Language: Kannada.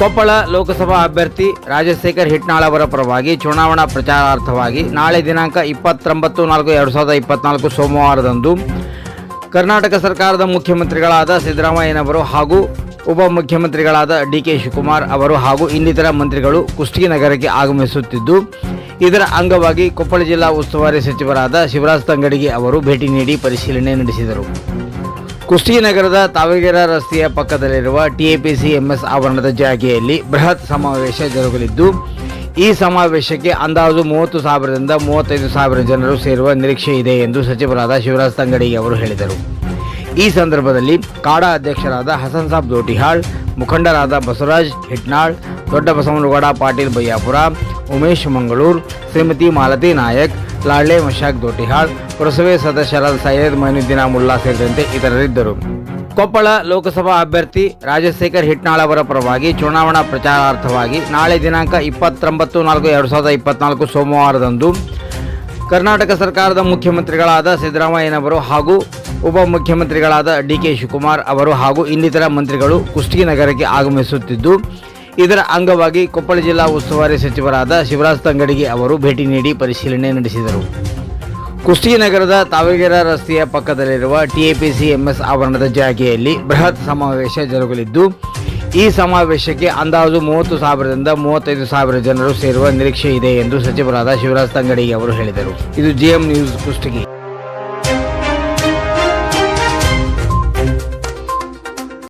ಕೊಪ್ಪಳ ಲೋಕಸಭಾ ಅಭ್ಯರ್ಥಿ ರಾಜಶೇಖರ್ ಹಿಟ್ನಾಳ್ ಅವರ ಪರವಾಗಿ ಚುನಾವಣಾ ಪ್ರಚಾರಾರ್ಥವಾಗಿ ನಾಳೆ ದಿನಾಂಕ ಇಪ್ಪತ್ತೊಂಬತ್ತು ನಾಲ್ಕು ಎರಡು ಸಾವಿರದ ಇಪ್ಪತ್ನಾಲ್ಕು ಸೋಮವಾರದಂದು ಕರ್ನಾಟಕ ಸರ್ಕಾರದ ಮುಖ್ಯಮಂತ್ರಿಗಳಾದ ಸಿದ್ದರಾಮಯ್ಯನವರು ಹಾಗೂ ಉಪಮುಖ್ಯಮಂತ್ರಿಗಳಾದ ಡಿ ಕೆ ಶಿವಕುಮಾರ್ ಅವರು ಹಾಗೂ ಇನ್ನಿತರ ಮಂತ್ರಿಗಳು ಕುಷ್ಟಗಿ ನಗರಕ್ಕೆ ಆಗಮಿಸುತ್ತಿದ್ದು, ಇದರ ಅಂಗವಾಗಿ ಕೊಪ್ಪಳ ಜಿಲ್ಲಾ ಉಸ್ತುವಾರಿ ಸಚಿವರಾದ ಶಿವರಾಜ್ ತಂಗಡಿಗೆ ಅವರು ಭೇಟಿ ನೀಡಿ ಪರಿಶೀಲನೆ ನಡೆಸಿದರು. ಕುಷ್ಟಗಿ ನಗರದ ತಾವಗೆರ ರಸ್ತೆಯ ಪಕ್ಕದಲ್ಲಿರುವ ಟಿಎಪಿಸಿ ಎಂಎಸ್ ಆವರಣದ ಜಾಗೆಯಲ್ಲಿ ಬೃಹತ್ ಸಮಾವೇಶ ಜರುಗಲಿದ್ದು, ಈ ಸಮಾವೇಶಕ್ಕೆ ಅಂದಾಜು ಮೂವತ್ತು ಸಾವಿರದಿಂದ ಮೂವತ್ತೈದು ಸಾವಿರ ಜನರು ಸೇರುವ ನಿರೀಕ್ಷೆ ಇದೆ ಎಂದು ಸಚಿವರಾದ ಶಿವರಾಜ್ ತಂಗಡಿ ಅವರು ಹೇಳಿದರು. ಈ ಸಂದರ್ಭದಲ್ಲಿ ಕಾಡಾ ಅಧ್ಯಕ್ಷರಾದ ಹಸನ್ ಸಾಬ್ ದೋಟಿಹಾಳ್ ಮುಖಂಡರಾದ ಬಸವರಾಜ್ ಹಿಟ್ನಾಳ್, ದೊಡ್ಡ ಬಸವನಗೌಡ ಪಾಟೀಲ್ ಬಯ್ಯಾಪುರ ಉಮೇಶ್ ಮಂಗಳೂರು, ಶ್ರೀಮತಿ ಮಾಲತಿ ನಾಯಕ್ ಲಾಳ್ಳೆ ಮಶಾಕ್ ದೋಟಿಹಾಳ್ ಪುರಸಭೆ ಸದಸ್ಯರಾದ ಸೈಯದ್, ಮೈನುದ್ದೀನ ಮುಲ್ಲಾ ಸೇರಿದಂತೆ ಇತರರಿದ್ದರು. ಕೊಪ್ಪಳ ಲೋಕಸಭಾ ಅಭ್ಯರ್ಥಿ ರಾಜಶೇಖರ್ ಹಿಟ್ನಾಳ್ ಅವರ ಪರವಾಗಿ ಚುನಾವಣಾ ಪ್ರಚಾರಾರ್ಥವಾಗಿ ನಾಳೆ ದಿನಾಂಕ ಇಪ್ಪತ್ತೊಂಬತ್ತು ನಾಲ್ಕು ಎರಡು ಸಾವಿರದ ಇಪ್ಪತ್ನಾಲ್ಕು ಸೋಮವಾರದಂದು ಕರ್ನಾಟಕ ಸರ್ಕಾರದ ಮುಖ್ಯಮಂತ್ರಿಗಳಾದ ಸಿದ್ದರಾಮಯ್ಯನವರು ಹಾಗೂ ಉಪಮುಖ್ಯಮಂತ್ರಿಗಳಾದ ಡಿ ಕೆ ಶಿವಕುಮಾರ್ ಅವರು ಹಾಗೂ ಇನ್ನಿತರ ಮಂತ್ರಿಗಳು ಕುಷ್ಟಗಿ ನಗರಕ್ಕೆ ಆಗಮಿಸುತ್ತಿದ್ದು ಇದರ ಅಂಗವಾಗಿ ಕೊಪ್ಪಳ ಜಿಲ್ಲಾ ಉಸ್ತುವಾರಿ ಸಚಿವರಾದ ಶಿವರಾಜ್ ತಂಗಡಿಗೆ ಅವರು ಭೇಟಿ ನೀಡಿ ಪರಿಶೀಲನೆ ನಡೆಸಿದರು. ಕುಷ್ಟಗಿ ನಗರದ ತಾವಗೆರ ರಸ್ತೆಯ ಪಕ್ಕದಲ್ಲಿರುವ ಟಿಎಪಿಸಿ ಎಂಎಸ್ ಆವರಣದ ಜಾಗೆಯಲ್ಲಿ ಬೃಹತ್ ಸಮಾವೇಶ ಜರುಗಲಿದ್ದು, ಈ ಸಮಾವೇಶಕ್ಕೆ ಅಂದಾಜು ಮೂವತ್ತು ಸಾವಿರದಿಂದ ಮೂವತ್ತೈದು ಸಾವಿರ ಜನರು ಸೇರುವ ನಿರೀಕ್ಷೆ ಇದೆ ಎಂದು ಸಚಿವರಾದ ಶಿವರಾಜ್ ತಂಗಡಿ ಅವರು ಹೇಳಿದರು. ಇದು ಜಿಎಂ ನ್ಯೂಸ್ ಕುಷ್ಟಗಿ